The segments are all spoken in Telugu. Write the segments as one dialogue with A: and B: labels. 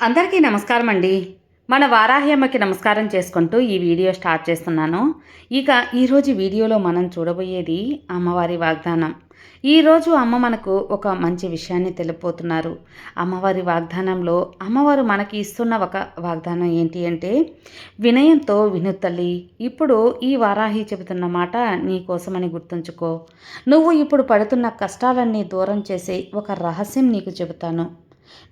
A: అందరికీ నమస్కారం అండి మన వారాహ్యమ్మకి నమస్కారం చేసుకుంటూ ఈ వీడియో స్టార్ట్ చేస్తున్నాను. ఇక ఈరోజు వీడియోలో మనం చూడబోయేది అమ్మవారి వాగ్దానం. ఈరోజు అమ్మ మనకు ఒక మంచి విషయాన్ని తెలిపోతున్నారు అమ్మవారి వాగ్దానంలో అమ్మవారు మనకి ఇస్తున్న ఒక వాగ్దానం ఏంటి అంటే వినయంతో వినుతల్లి ఇప్పుడు ఈ వారాహి చెబుతున్న మాట నీ కోసమని గుర్తుంచుకో. నువ్వు ఇప్పుడు పడుతున్న కష్టాలన్నీ దూరం చేసే ఒక రహస్యం నీకు చెబుతాను.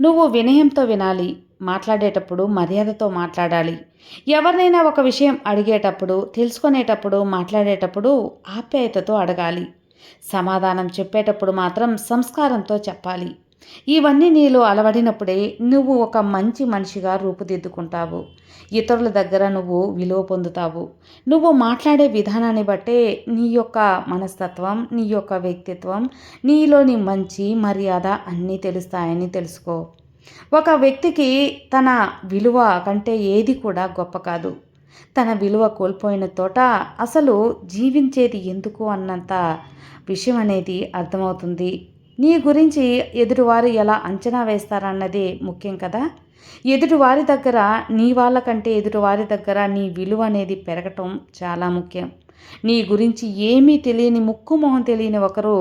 A: నువ్వు వినయంతో వినాలి. మాట్లాడేటప్పుడు మర్యాదతో మాట్లాడాలి. ఎవరినైనా ఒక విషయం అడిగేటప్పుడు తెలుసుకునేటప్పుడు మాట్లాడేటప్పుడు ఆప్యాయతతో అడగాలి. సమాధానం చెప్పేటప్పుడు మాత్రం సంస్కారంతో చెప్పాలి. ఇవన్నీ నీలో అలవడినప్పుడే నువ్వు ఒక మంచి మనిషిగా రూపుదిద్దుకుంటావు. ఇతరుల దగ్గర నువ్వు విలువ పొందుతావు. నువ్వు మాట్లాడే విధానాన్ని బట్టే నీ యొక్క మనస్తత్వం నీ యొక్క వ్యక్తిత్వం నీలోని మంచి మర్యాద అన్నీ తెలుస్తాయని తెలుసుకో. ఒక వ్యక్తికి తన విలువ కంటే ఏది కూడా గొప్ప కాదు. తన విలువ కోల్పోయిన తోట అసలు జీవించేది ఎందుకు అన్నంత విషయం అనేది అర్థమవుతుంది. నీ గురించి ఎదుటివారు ఎలా అంచనా వేస్తారన్నదే ముఖ్యం కదా. ఎదుటివారి దగ్గర నీ వాళ్ళకంటే ఎదుటివారి దగ్గర నీ విలువ అనేది పెరగటం చాలా ముఖ్యం. నీ గురించి ఏమీ తెలియని ముక్కు మొహం తెలియని ఒకరు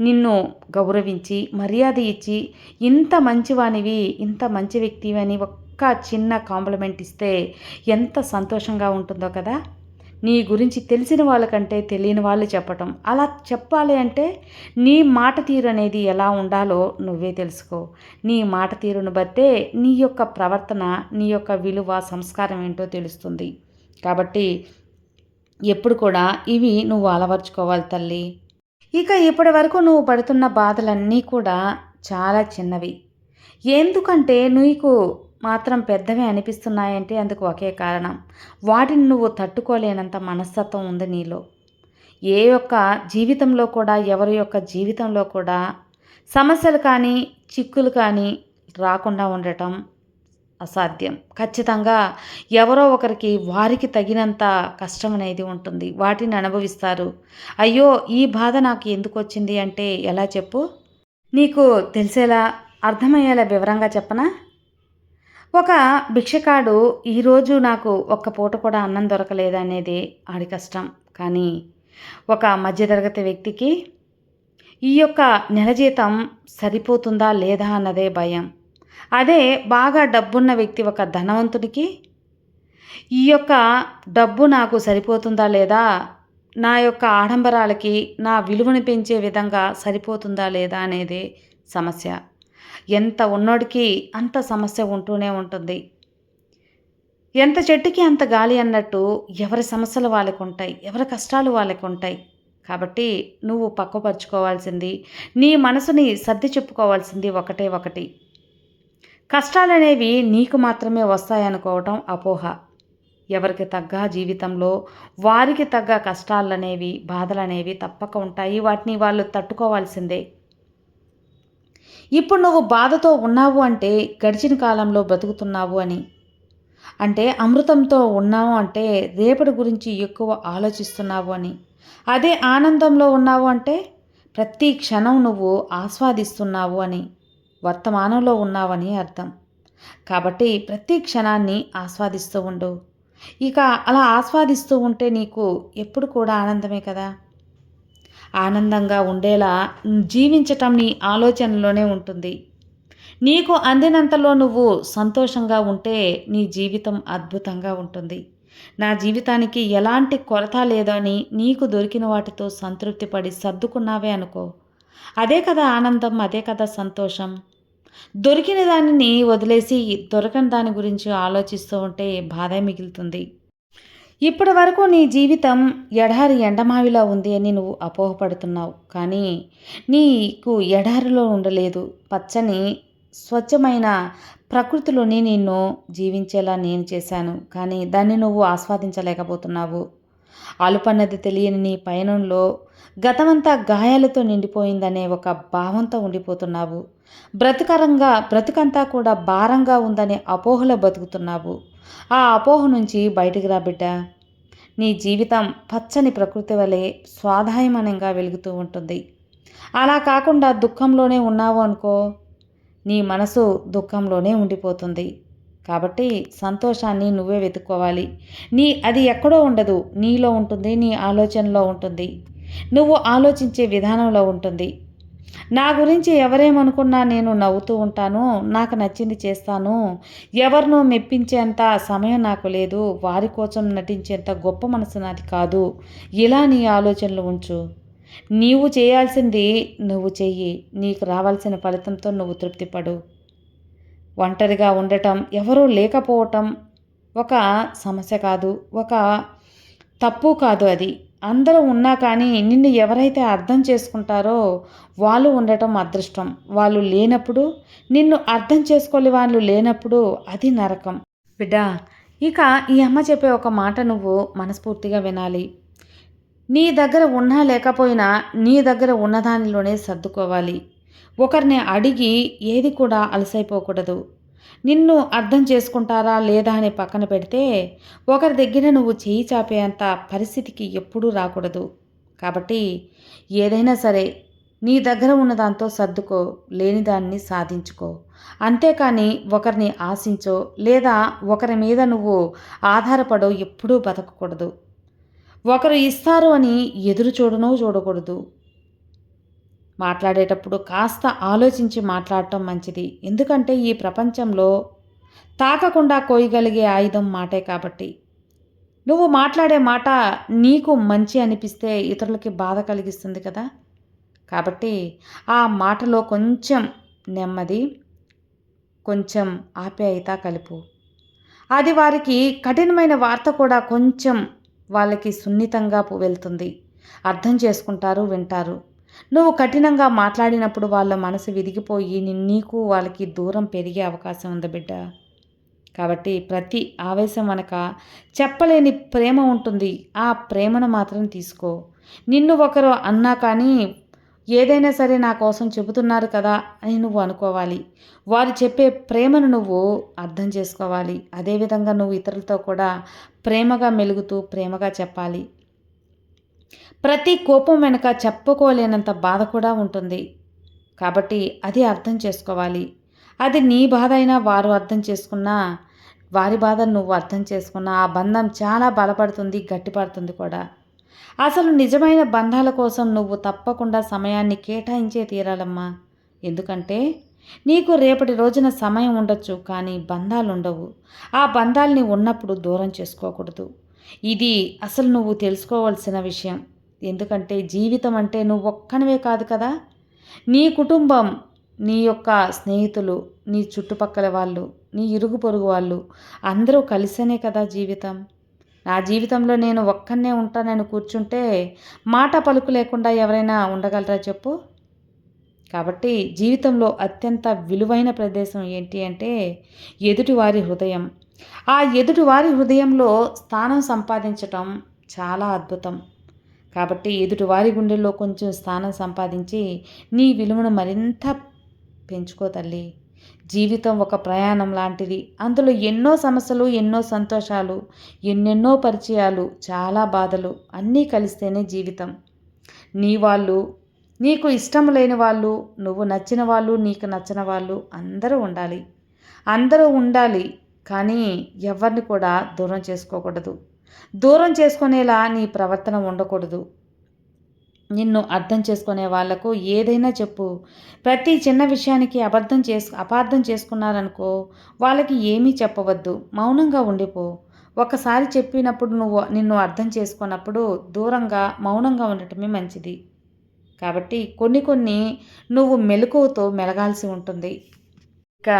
A: నిన్ను గౌరవించి మర్యాద ఇచ్చి ఇంత మంచివానివి ఇంత మంచి వ్యక్తివి అని ఒక్క చిన్న కాంప్లిమెంట్ ఇస్తే ఎంత సంతోషంగా ఉంటుందో కదా. నీ గురించి తెలిసిన వాళ్ళకంటే తెలియని వాళ్ళు చెప్పటం. అలా చెప్పాలి అంటే నీ మాట తీరు అనేది ఎలా ఉండాలో నువ్వే తెలుసుకో. నీ మాట తీరును బట్టే నీ యొక్క ప్రవర్తన నీ యొక్క విలువ సంస్కారం ఏంటో తెలుస్తుంది. కాబట్టి ఎప్పుడు కూడా ఇవి నువ్వు అలవర్చుకోవాలి తల్లి. ఇక ఇప్పటి వరకు నువ్వు పడుతున్న బాధలన్నీ కూడా చాలా చిన్నవి. ఎందుకంటే నీకు మాత్రం పెద్దవే అనిపిస్తున్నాయంటే అందుకు ఒకే కారణం. వాటిని నువ్వు తట్టుకోలేనంత మనస్తత్వం ఉంది నీలో. ఏ యొక్క జీవితంలో కూడా ఎవరి యొక్క జీవితంలో కూడా సమస్యలు కానీ చిక్కులు కానీ రాకుండా ఉండటం అసాధ్యం. ఖచ్చితంగా ఎవరో ఒకరికి వారికి తగినంత కష్టం అనేది ఉంటుంది. వాటిని అనుభవిస్తారు. అయ్యో ఈ బాధ నాకు ఎందుకు వచ్చింది అంటే ఎలా చెప్పు? నీకు తెలిసేలా అర్థమయ్యేలా వివరంగా చెప్పనా? ఒక భిక్షకాడు ఈరోజు నాకు ఒక్క పూట కూడా అన్నం దొరకలేదనేది ఆడి కష్టం. కానీ ఒక మధ్యతరగతి వ్యక్తికి ఈ యొక్క నెల జీతం సరిపోతుందా లేదా అన్నదే భయం. అదే బాగా డబ్బున్న వ్యక్తి ఒక ధనవంతునికి ఈ యొక్క డబ్బు నాకు సరిపోతుందా లేదా నా యొక్క ఆడంబరాలకి నా విలువను పెంచే విధంగా సరిపోతుందా లేదా అనేది సమస్య. ఎంత ఉన్నోడికి అంత సమస్య ఉంటూనే ఉంటుంది. ఎంత చెట్టుకి అంత గాలి అన్నట్టు ఎవరి సమస్యలు వాళ్ళకు ఉంటాయి ఎవరి కష్టాలు వాళ్ళకు ఉంటాయి. కాబట్టి నువ్వు పక్కపరుచుకోవాల్సింది నీ మనసుని సర్ది చెప్పుకోవాల్సింది ఒకటే ఒకటి. కష్టాలు అనేవి నీకు మాత్రమే వస్తాయనుకోవటం అపోహ. ఎవరికి తగ్గ జీవితంలో వారికి తగ్గ కష్టాలనేవి బాధలనేవి తప్పక ఉంటాయి. వాటిని వాళ్ళు తట్టుకోవాల్సిందే. ఇప్పుడు నువ్వు బాధతో ఉన్నావు అంటే గడిచిన కాలంలో బ్రతుకుతున్నావు అని. అంటే అమృతంతో ఉన్నావు అంటే రేపటి గురించి ఎక్కువ ఆలోచిస్తున్నావు అని. అదే ఆనందంలో ఉన్నావు అంటే ప్రతి క్షణం నువ్వు ఆస్వాదిస్తున్నావు అని. వర్తమానంలో ఉన్నావని అర్థం. కాబట్టి ప్రతి క్షణాన్ని ఆస్వాదిస్తూ ఉండు. ఇక అలా ఆస్వాదిస్తూ ఉంటే నీకు ఎప్పుడు కూడా ఆనందమే కదా? ఆనందంగా ఉండేలా జీవించటం నీ ఆలోచనలోనే ఉంటుంది. నీకు అందినంతలో నువ్వు సంతోషంగా ఉంటే నీ జీవితం అద్భుతంగా ఉంటుంది. నా జీవితానికి ఎలాంటి కొరత లేదని నీకు దొరికిన వాటితో సంతృప్తి పడి సర్దుకున్నావే అనుకో. అదే కదా ఆనందం అదే కదా సంతోషం. దొరికిన దానిని వదిలేసి దొరకని దాని గురించి ఆలోచిస్తూ ఉంటే బాధ మిగులుతుంది. ఇప్పటి వరకు నీ జీవితం ఎడారి ఎండమావిలా ఉంది అని నువ్వు అపోహపడుతున్నావు. కానీ నీకు ఎడారిలో ఉండలేదు. పచ్చని స్వచ్ఛమైన ప్రకృతిలోని నిన్ను జీవించేలా నేను చేశాను. కానీ దాన్ని నువ్వు ఆస్వాదించలేకపోతున్నావు. అలుపన్నది తెలియని నీ పయనంలో గతమంతా గాయాలతో నిండిపోయిందనే ఒక భావంతో ఉండిపోతున్నావు. బ్రతకరంగా బ్రతుకంతా కూడా భారంగా ఉందనే అపోహలో బతుకుతున్నావు. ఆ అపోహ నుంచి బయటికి రా బిడ్డ. నీ జీవితం పచ్చని ప్రకృతి వలె స్వాధాయమనంగా వెలుగుతూ ఉంటుంది. అలా కాకుండా దుఃఖంలోనే ఉన్నావు అనుకో. నీ మనసు దుఃఖంలోనే ఉండిపోతుంది. కాబట్టి సంతోషాన్ని నువ్వే వెతుక్కోవాలి. నీ అది ఎక్కడో ఉండదు. నీలో ఉంటుంది నీ ఆలోచనలో ఉంటుంది. నువ్వు ఆలోచించే విధానంలో ఉంటుంది. నా గురించి ఎవరేమనుకున్నా నేను నవ్వుతూ ఉంటాను. నాకు నచ్చింది చేస్తాను. ఎవరినో మెప్పించేంత సమయం నాకు లేదు. వారి కోసం నటించేంత గొప్ప మనసు నాది కాదు. ఇలా నీ ఆలోచనలు ఉంచు. నీవు చేయాల్సింది నువ్వు చెయ్యి. నీకు రావాల్సిన ఫలితంతో నువ్వు తృప్తిపడు. ఒంటరిగా ఉండటం ఎవరూ లేకపోవటం ఒక సమస్య కాదు. ఒక తప్పు కాదు అది. అందరూ ఉన్నా కానీ నిన్ను ఎవరైతే అర్థం చేసుకుంటారో వాళ్ళు ఉండటం అదృష్టం. వాళ్ళు లేనప్పుడు నిన్ను అర్థం చేసుకోలే వాళ్ళు లేనప్పుడు అది నరకం. బిడ్డా ఇక ఈ అమ్మ చెప్పే ఒక మాట నువ్వు మనస్ఫూర్తిగా వినాలి. నీ దగ్గర ఉన్నా లేకపోయినా నీ దగ్గర ఉన్నదానిలోనే సర్దుకోవాలి. ఒకరిని అడిగి ఏది కూడా అలసైపోకూడదు. నిన్ను అర్థం చేసుకుంటారా లేదా అని పక్కన పెడితే ఒకరి దగ్గర నువ్వు చేయి చాపేంత పరిస్థితికి ఎప్పుడూ రాకూడదు. కాబట్టి ఏదైనా సరే నీ దగ్గర ఉన్న దాంతో సర్దుకో లేని దాన్ని సాధించుకో. అంతేకాని ఒకరిని ఆశించో లేదా ఒకరి మీద నువ్వు ఆధారపడో ఎప్పుడూ బతకకూడదు. ఒకరు ఇస్తారు అని ఎదురు చూడనో చూడకూడదు. మాట్లాడేటప్పుడు కాస్త ఆలోచించి మాట్లాడటం మంచిది. ఎందుకంటే ఈ ప్రపంచంలో తాకకుండా కోయగలిగే ఆయుధం మాటే కాబట్టి. నువ్వు మాట్లాడే మాట నీకు మంచి అనిపిస్తే ఇతరులకి బాధ కలిగిస్తుంది కదా. కాబట్టి ఆ మాటలో కొంచెం నెమ్మది కొంచెం ఆప్యాయత కలుపు. అది వారికి కఠినమైన వార్త కూడా కొంచెం వాళ్ళకి సున్నితంగా వెళ్తుంది. అర్థం చేసుకుంటారు వింటారు. నువ్వు కఠినంగా మాట్లాడినప్పుడు వాళ్ళ మనసు విరిగిపోయి నీకు వాళ్ళకి దూరం పెరిగే అవకాశం ఉంది బిడ్డ. కాబట్టి ప్రతి ఆవేశం వెనక చెప్పలేని ప్రేమ ఉంటుంది. ఆ ప్రేమను మాత్రం తీసుకో. నిన్ను ఒకరు అన్నా కానీ ఏదైనా సరే నా కోసం చెబుతున్నారు కదా అని నువ్వు అనుకోవాలి. వారు చెప్పే ప్రేమను నువ్వు అర్థం చేసుకోవాలి. అదేవిధంగా నువ్వు ఇతరులతో కూడా ప్రేమగా మెలుగుతూ ప్రేమగా చెప్పాలి. ప్రతి కోపం వెనుక చెప్పుకోలేనంత బాధ కూడా ఉంటుంది. కాబట్టి అది అర్థం చేసుకోవాలి. అది నీ బాధ అయినా వారు అర్థం చేసుకున్నా వారి బాధను నువ్వు అర్థం చేసుకున్నా ఆ బంధం చాలా బలపడుతుంది గట్టిపడుతుంది కూడా. అసలు నిజమైన బంధాల కోసం నువ్వు తప్పకుండా సమయాన్ని కేటాయించే తీరాలమ్మా. ఎందుకంటే నీకు రేపటి రోజున సమయం ఉండొచ్చు కానీ బంధాలు ఉండవు ఆ బంధాల్ని ఉన్నప్పుడు దూరం చేసుకోకూడదు. ఇది అసలు నువ్వు తెలుసుకోవాల్సిన విషయం. ఎందుకంటే జీవితం అంటే నువ్వు ఒక్కనివే కాదు కదా. నీ కుటుంబం నీ యొక్క స్నేహితులు నీ చుట్టుపక్కల వాళ్ళు నీ ఇరుగు పొరుగు వాళ్ళు అందరూ కలిసేనే కదా జీవితం. నా జీవితంలో నేను ఒక్కనే ఉంటానని కూర్చుంటే మాట పలుకు లేకుండా ఎవరైనా ఉండగలరా చెప్పు? కాబట్టి జీవితంలో అత్యంత విలువైన ప్రదేశం ఏంటి అంటే ఎదుటివారి హృదయం. ఆ ఎదుటివారి హృదయంలో స్థానం సంపాదించటం చాలా అద్భుతం. కాబట్టి ఎదుటివారి గుండెల్లో కొంచెం స్థానం సంపాదించి నీ విలువను మరింత పెంచుకో తల్లి. జీవితం ఒక ప్రయాణం లాంటిది. అందులో ఎన్నో సమస్యలు ఎన్నో సంతోషాలు ఎన్నెన్నో పరిచయాలు చాలా బాధలు అన్నీ కలిస్తేనే జీవితం. నీ వాళ్ళు నీకు ఇష్టం లేని వాళ్ళు నువ్వు నచ్చిన వాళ్ళు నీకు నచ్చిన వాళ్ళు అందరూ ఉండాలి. అందరూ ఉండాలి. కానీ ఎవరిని కూడా దూరం చేసుకోకూడదు. దూరం చేసుకునేలా నీ ప్రవర్తన ఉండకూడదు. నిన్ను అర్థం చేసుకునే వాళ్ళకు ఏదైనా చెప్పు. ప్రతి చిన్న విషయానికి అబద్ధం చేసు అపార్థం చేసుకున్నారనుకో వాళ్ళకి ఏమీ చెప్పవద్దు. మౌనంగా ఉండిపో. ఒకసారి చెప్పినప్పుడు నువ్వు నిన్ను అర్థం చేసుకున్నప్పుడు దూరంగా మౌనంగా ఉండటమే మంచిది. కాబట్టి కొన్ని కొన్ని నువ్వు మెలకువతో మెలగాల్సి ఉంటుంది. ఇక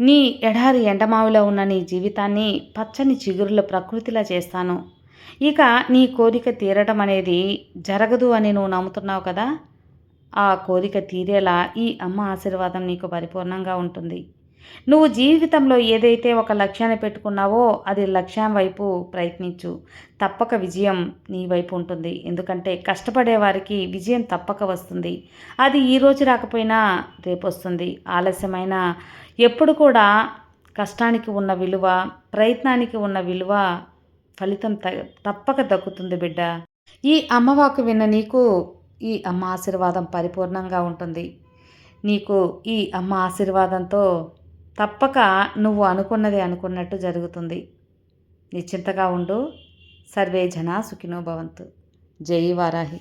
A: నీ ఎడారి ఎండమావిలో ఉన్న నీ జీవితాన్ని పచ్చని చిగురుల ప్రకృతిలా చేస్తాను. ఇక నీ కోరిక తీరడం అనేది జరగదు అని నువ్వు నమ్ముతున్నావు కదా? ఆ కోరిక తీరేలా ఈ అమ్మ ఆశీర్వాదం నీకు పరిపూర్ణంగా ఉంటుంది. నువ్వు జీవితంలో ఏదైతే ఒక లక్ష్యాన్ని పెట్టుకున్నావో అది లక్ష్యం వైపు ప్రయత్నించు. తప్పక విజయం నీ వైపు ఉంటుంది. ఎందుకంటే కష్టపడే వారికి విజయం తప్పక వస్తుంది. అది ఈరోజు రాకపోయినా రేపు వస్తుంది. ఆలస్యమైన ఎప్పుడు కూడా కష్టానికి ఉన్న విలువ ప్రయత్నానికి ఉన్న విలువ ఫలితం తప్పక దక్కుతుంది బిడ్డ. ఈ అమ్మవాకు విన్న నీకు ఈ అమ్మ ఆశీర్వాదం పరిపూర్ణంగా ఉంటుంది. నీకు ఈ అమ్మ ఆశీర్వాదంతో తప్పక నువ్వు అనుకున్నది అనుకున్నట్టు జరుగుతుంది. నిశ్చింతగా ఉండు. సర్వే జనా సుఖినో భవంతు. జై వారాహి.